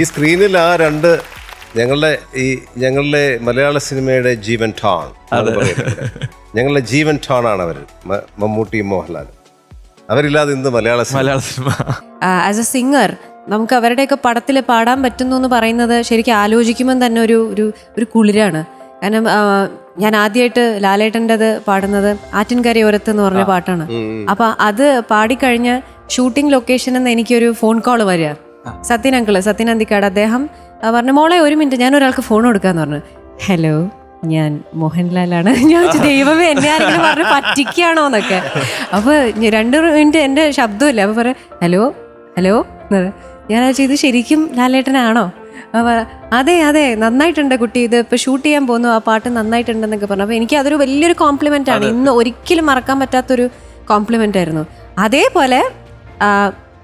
ഈ സ്ക്രീനിൽ ആ രണ്ട് ഞങ്ങളുടെ ഈ ഞങ്ങളുടെ മലയാള സിനിമയുടെ ജീവൻ ടോൺ. ഞങ്ങളുടെ ജീവൻ ടോൺ ആണ് അവർ മമ്മൂട്ടിയും മോഹൻലാലും അവരില്ലാതെ ഇന്ന് മലയാള cinema. Malayala cinema. As A singer നമുക്ക് അവരുടെയൊക്കെ പടത്തിൽ പാടാൻ പറ്റുന്നു എന്ന് പറയുന്നത് ശരിക്കും ആലോചിക്കുമ്പോൾ തന്നെ ഒരു ഒരു ഒരു കുളിരാണ്. കാരണം ഞാൻ ആദ്യമായിട്ട് ലാലേട്ടന്റെത് പാടുന്നത് ആറ്റിൻകരയോരത്ത് എന്ന് പറഞ്ഞ പാട്ടാണ്. അപ്പൊ അത് പാടിക്കഴിഞ്ഞ് ഷൂട്ടിംഗ് ലൊക്കേഷനിൽ നിന്ന് എനിക്കൊരു ഫോൺ കോൾ വരിക. സത്യൻ അങ്കിൾ സത്യൻ അന്തിക്കാട് അദ്ദേഹം പറഞ്ഞു മോളെ ഒരു മിനിറ്റ് ഞാൻ ഒരാൾക്ക് ഫോൺ കൊടുക്കാന്ന് പറഞ്ഞു. ഹലോ ഞാൻ മോഹൻലാലാണ്. ഞാൻ ദൈവമേ എന്നെ ആരെങ്കിലും പറഞ്ഞു പറ്റിക്കാണോ എന്നൊക്കെ. അപ്പൊ രണ്ടു മിനിറ്റ് എന്റെ ശബ്ദമില്ല. അപ്പൊ പറയാം ഹലോ ഹലോ ഞാൻ ഇത് ശരിക്കും ലാലേട്ടനാണോ? അതെ അതെ നന്നായിട്ടുണ്ട് കുട്ടി. ഇത് ഇപ്പൊ ഷൂട്ട് ചെയ്യാൻ പോകുന്നു. ആ പാട്ട് നന്നായിട്ടുണ്ടെന്നൊക്കെ പറഞ്ഞു. അപ്പൊ എനിക്ക് അതൊരു വലിയൊരു കോംപ്ലിമെന്റ് ആണ്. ഇന്ന് ഒരിക്കലും മറക്കാൻ പറ്റാത്തൊരു കോംപ്ലിമെന്റ് ആയിരുന്നു. അതേപോലെ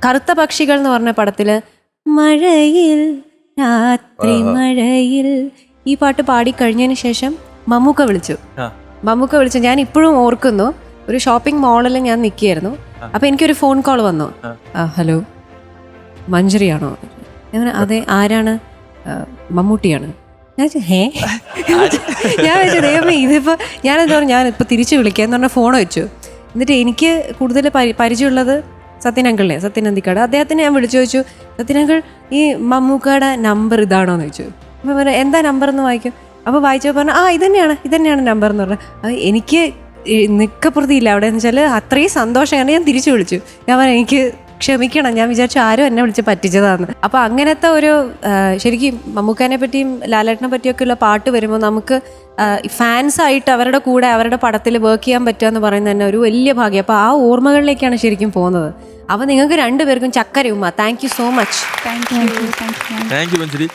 കറുത്ത പക്ഷികൾ എന്ന് പറഞ്ഞ പടത്തിൽ മഴയിൽ രാത്രി മഴയിൽ. ഈ പാട്ട് പാടി കഴിഞ്ഞതിന് ശേഷം മമ്മൂക്ക വിളിച്ചു. മമ്മൂക്ക വിളിച്ചു. ഞാൻ ഇപ്പോഴും ഓർക്കുന്നു. ഒരു ഷോപ്പിംഗ് മോളിൽ ഞാൻ നിൽക്കുകയായിരുന്നു. അപ്പൊ എനിക്കൊരു ഫോൺ കോൾ വന്നു. ഹലോ മഞ്ജരിയാണോ ഞാൻ അതെ ആരാണ്? "ആ, മമ്മൂട്ടിയാണ്. ഞാൻ ഹേ? ഞാൻ വെച്ചു ദൈവമേ ഇതിപ്പോ ഞാനെന്താ പറഞ്ഞു? ഞാൻ ഇപ്പൊ തിരിച്ചു വിളിക്കാം എന്ന് പറഞ്ഞ ഫോൺ വെച്ചു. എന്നിട്ട് എനിക്ക് കൂടുതൽ പരി- പരിചയമുള്ളത് സത്യൻ അങ്കിളിനെ സത്യൻ അന്തിക്കാട് അദ്ദേഹത്തിന് ഞാൻ വിളിച്ചു ചോദിച്ചു സത്യൻ അങ്കിൾ ഈ മമ്മൂക്കയുടെ നമ്പർ ഇതാണോ എന്ന് ചോദിച്ചു. അപ്പം പറഞ്ഞു എന്താ നമ്പർ എന്ന് വായിക്കും? അപ്പോൾ വായിച്ചപ്പോൾ പറഞ്ഞു ആ ഇതന്നെയാണ് ഇതന്നെയാണ് നമ്പർ എന്ന് പറഞ്ഞു. എനിക്ക് നിക്കപ്പുറത്തിയില്ല. അവിടെ എന്ന് വെച്ചാൽ അത്രയും സന്തോഷമാണ് ഞാൻ തിരിച്ചു വിളിച്ചു. ഞാൻ പറഞ്ഞു എനിക്ക് ക്ഷമിക്കണം ഞാൻ വിചാരിച്ചു ആരും എന്നെ വിളിച്ച് പറ്റിച്ചതാണ് അപ്പോൾ അങ്ങനത്തെ ഒരു ശരിക്കും മമ്മൂക്കാനെ പറ്റിയും ലാലേട്ടനെ പറ്റിയൊക്കെയുള്ള പാട്ട് വരുമ്പോൾ നമുക്ക് ഫാൻസ് ആയിട്ട് അവരുടെ കൂടെ അവരുടെ പടത്തിൽ വർക്ക് ചെയ്യാൻ പറ്റുക എന്ന് പറയുന്നത് തന്നെ ഒരു വലിയ ഭാഗ്യം. അപ്പോൾ ആ ഓർമ്മകളിലേക്കാണ് ശരിക്കും പോകുന്നത്. അപ്പോൾ നിങ്ങൾക്ക് രണ്ടുപേർക്കും ചക്കര ഉമ്മ thank you so much thank you thank you Manjari